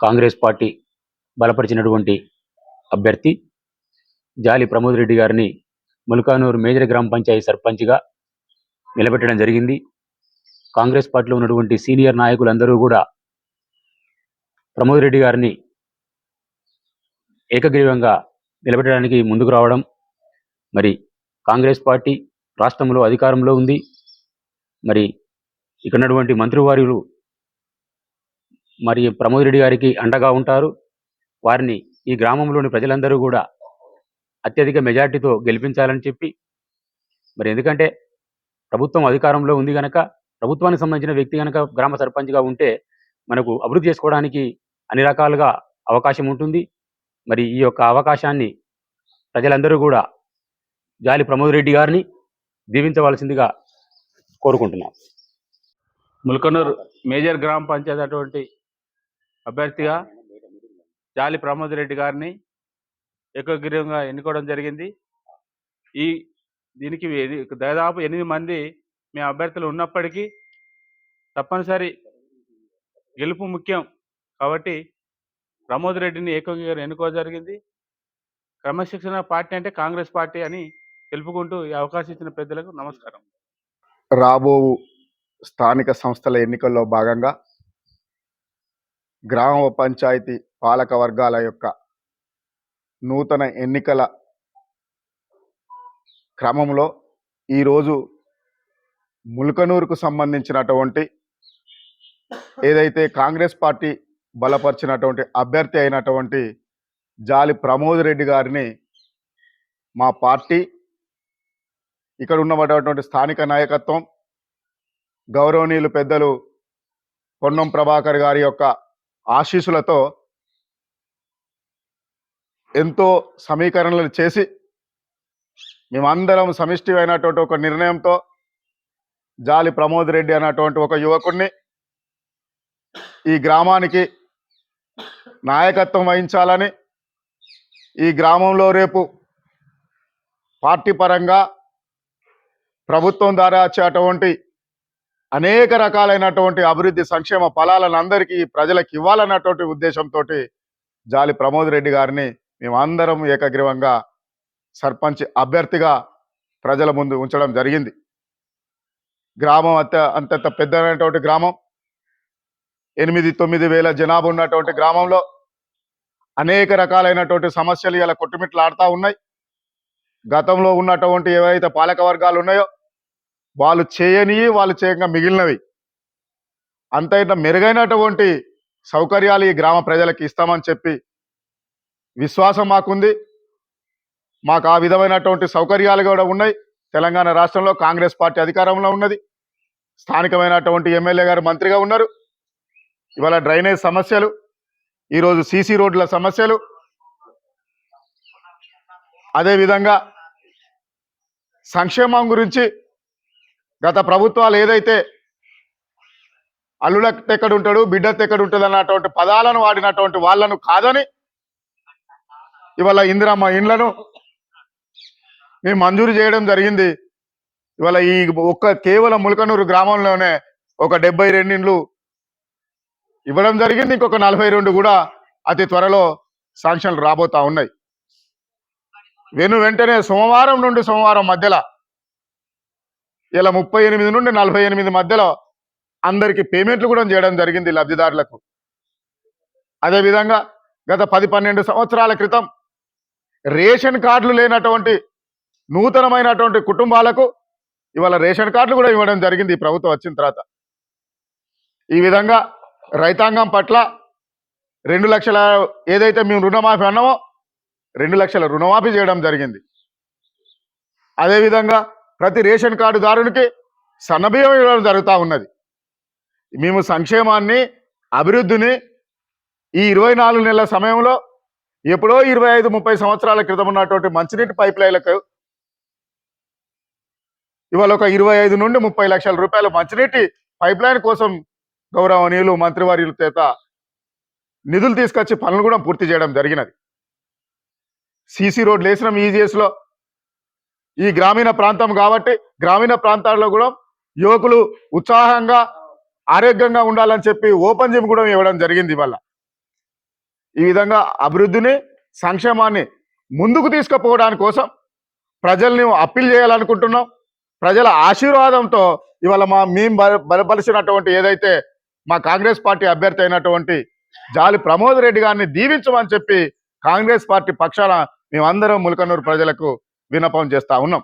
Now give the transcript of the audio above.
Congress party బలపరిచినటువంటి అభ్యర్థి జాలి ప్రమోద్ రెడ్డి గారిని ముల్కానూరు మేజర్ గ్రామ పంచాయతీ సర్పంచ్గా నిలబెట్టడం జరిగింది. కాంగ్రెస్ పార్టీలో ఉన్నటువంటి సీనియర్ నాయకులందరూ కూడా ప్రమోద్ రెడ్డి గారిని ఏకగ్రీవంగా నిలబెట్టడానికి ముందుకు రావడం మరి కాంగ్రెస్ పార్టీ రాష్ట్రంలో అధికారంలో ఉంది. మరి ఇక్కడ ఉన్నటువంటి మంత్రివారులు మరి ప్రమోద్ రెడ్డి గారికి అండగా ఉంటారు. వారిని ఈ గ్రామంలోని ప్రజలందరూ కూడా అత్యధిక మెజార్టీతో గెలిపించాలని చెప్పి మరి ఎందుకంటే ప్రభుత్వం అధికారంలో ఉంది గనక ప్రభుత్వానికి సంబంధించిన వ్యక్తి గనక గ్రామ సర్పంచ్గా ఉంటే మనకు అభివృద్ధి చేసుకోవడానికి అన్ని రకాలుగా అవకాశం ఉంటుంది. మరి ఈ యొక్క అవకాశాన్ని ప్రజలందరూ కూడా జాలి ప్రమోద్ రెడ్డి గారిని దీవించవలసిందిగా కోరుకుంటున్నాం. ముల్కనూరు మేజర్ గ్రామ పంచాయతీ అటువంటి అభ్యర్థిగా జాలి ప్రమోద్ రెడ్డి గారిని ఏకగ్రీవంగా ఎన్నుకోవడం జరిగింది. ఈ దీనికి దాదాపు ఎనిమిది మంది మేము అభ్యర్థులు ఉన్నప్పటికీ తప్పనిసరి గెలుపు ముఖ్యం కాబట్టి ప్రమోద్ రెడ్డిని ఏకంగా ఎన్నుకోవడం జరిగింది. క్రమశిక్షణ పార్టీ అంటే కాంగ్రెస్ పార్టీ అని తెలుపుకుంటూ ఈ అవకాశం ఇచ్చిన పెద్దలకు నమస్కారం. రాబో స్థానిక సంస్థల ఎన్నికల్లో భాగంగా గ్రామ పంచాయతీ పాలక వర్గాల యొక్క నూతన ఎన్నికల క్రమంలో ఈరోజు ముల్కనూరుకు సంబంధించినటువంటి ఏదైతే కాంగ్రెస్ పార్టీ బలపరిచినటువంటి అభ్యర్థి అయినటువంటి జాలి ప్రమోద్ రెడ్డి గారిని మా పార్టీ ఇక్కడ ఉన్నటువంటి స్థానిక నాయకత్వం గౌరవనీయులు పెద్దలు పొన్నం ప్రభాకర్ గారి యొక్క ఆశీస్సులతో ఎంతో సమీకరణలు చేసి మేమందరం సమిష్టి అయినటువంటి ఒక నిర్ణయంతో జాలి ప్రమోద్ రెడ్డి అన్నటువంటి ఒక యువకుడిని ఈ గ్రామానికి నాయకత్వం వహించాలని ఈ గ్రామంలో రేపు పార్టీ పరంగా ప్రభుత్వం ద్వారా వచ్చేటువంటి అనేక రకాలైనటువంటి అభివృద్ధి సంక్షేమ ఫలాలను అందరికీ ప్రజలకు ఇవ్వాలన్నటువంటి ఉద్దేశంతో జాలి ప్రమోద్ రెడ్డి గారిని మేమందరం ఏకగ్రీవంగా సర్పంచ్ అభ్యర్థిగా ప్రజల ముందు ఉంచడం జరిగింది. గ్రామం అంత అంతంత పెద్దమైనటువంటి గ్రామం. ఎనిమిది తొమ్మిది వేల జనాభా ఉన్నటువంటి గ్రామంలో అనేక రకాలైనటువంటి సమస్యలు ఇలా కొట్టుమిట్లాడుతూ ఉన్నాయి. గతంలో ఉన్నటువంటి ఏవైతే పాలక వర్గాలు ఉన్నాయో వాళ్ళు చేయని వాళ్ళు చేయక మిగిలినవి. అంతైనా మెరుగైనటువంటి సౌకర్యాలు ఈ గ్రామ ప్రజలకు ఇస్తామని చెప్పి విశ్వాసం మాకుంది. మాకు ఆ విధమైనటువంటి సౌకర్యాలు కూడా ఉన్నాయి. తెలంగాణ రాష్ట్రంలో కాంగ్రెస్ పార్టీ అధికారంలో ఉన్నది. స్థానికమైనటువంటి ఎమ్మెల్యే గారు మంత్రిగా ఉన్నారు. ఇవాళ డ్రైనేజ్ సమస్యలు ఈరోజు సీసీ రోడ్ల సమస్యలు. అదేవిధంగా సంక్షేమం గురించి గత ప్రభుత్వాలు ఏదైతే అల్లుడ ఎక్కడుంటాడు బిడ్డ ఎక్కడుంటుంది అన్నటువంటి పదాలను వాడినటువంటి వాళ్ళను కాదని ఇవాళ ఇందిరమ్మ ఇండ్లను మేము మంజూరు చేయడం జరిగింది. ఇవాళ ఈ ఒక్క కేవలం ములకనూరు గ్రామంలోనే ఒక డెబ్బై రెండిండ్లు ఇవ్వడం జరిగింది. ఇంకొక నలభై రెండు కూడా అతి త్వరలో శాంక్షన్లు రాబోతా ఉన్నాయి. వెను వెంటనే సోమవారం నుండి సోమవారం మధ్యలో ఇలా ముప్పై ఎనిమిది నుండి నలభై ఎనిమిది మధ్యలో అందరికి పేమెంట్లు కూడా చేయడం జరిగింది లబ్ధిదారులకు. అదేవిధంగా గత పది పన్నెండు సంవత్సరాల క్రితం రేషన్ కార్డులు లేనటువంటి నూతనమైనటువంటి కుటుంబాలకు ఇవాళ రేషన్ కార్డులు కూడా ఇవ్వడం జరిగింది ఈ ప్రభుత్వం వచ్చిన తర్వాత. ఈ విధంగా రైతాంగం పట్ల రెండు లక్షల ఏదైతే మేము రుణమాఫీ అన్నామో రెండు లక్షల రుణమాఫీ చేయడం జరిగింది. అదేవిధంగా ప్రతి రేషన్ కార్డుదారునికి సన్నబియ్యం ఇవ్వడం జరుగుతూ ఉన్నది. మేము సంక్షేమాన్ని అభివృద్ధిని ఈ ఇరవై నాలుగు నెలల సమయంలో ఎప్పుడో ఇరవై ఐదు ముప్పై సంవత్సరాల క్రితం ఉన్నటువంటి మంచినీటి పైప్ లైన్లకు ఇవాళ ఒక ఇరవై ఐదు నుండి ముప్పై లక్షల రూపాయల మంచినీటి పైప్ లైన్ కోసం గౌరవనీయులు మంత్రివర్యుల చేత నిధులు తీసుకొచ్చి పనులు కూడా పూర్తి చేయడం జరిగినది. సీసీ రోడ్లు వేసినాం ఈజీఎస్లో ఈ గ్రామీణ ప్రాంతం కాబట్టి గ్రామీణ ప్రాంతాల్లో కూడా యువకులు ఉత్సాహంగా ఆరోగ్యంగా ఉండాలని చెప్పి ఓపెన్ జిమ్ కూడా ఇవ్వడం జరిగింది ఇవాళ. ఈ విధంగా అభివృద్ధిని సంక్షేమాన్ని ముందుకు తీసుకుపోవడానికి కోసం ప్రజల్ని అప్పీల్ చేయాలనుకుంటున్నాం. ప్రజల ఆశీర్వాదంతో ఇవాళ మా మేము బలపరిచినటువంటి ఏదైతే మా కాంగ్రెస్ పార్టీ అభ్యర్థి అయినటువంటి జాలి ప్రమోద్ రెడ్డి గారిని దీవించమని చెప్పి కాంగ్రెస్ పార్టీ పక్షాన మేమందరం ములకనూరు ప్రజలకు విన్నపం చేస్తా ఉన్నాం.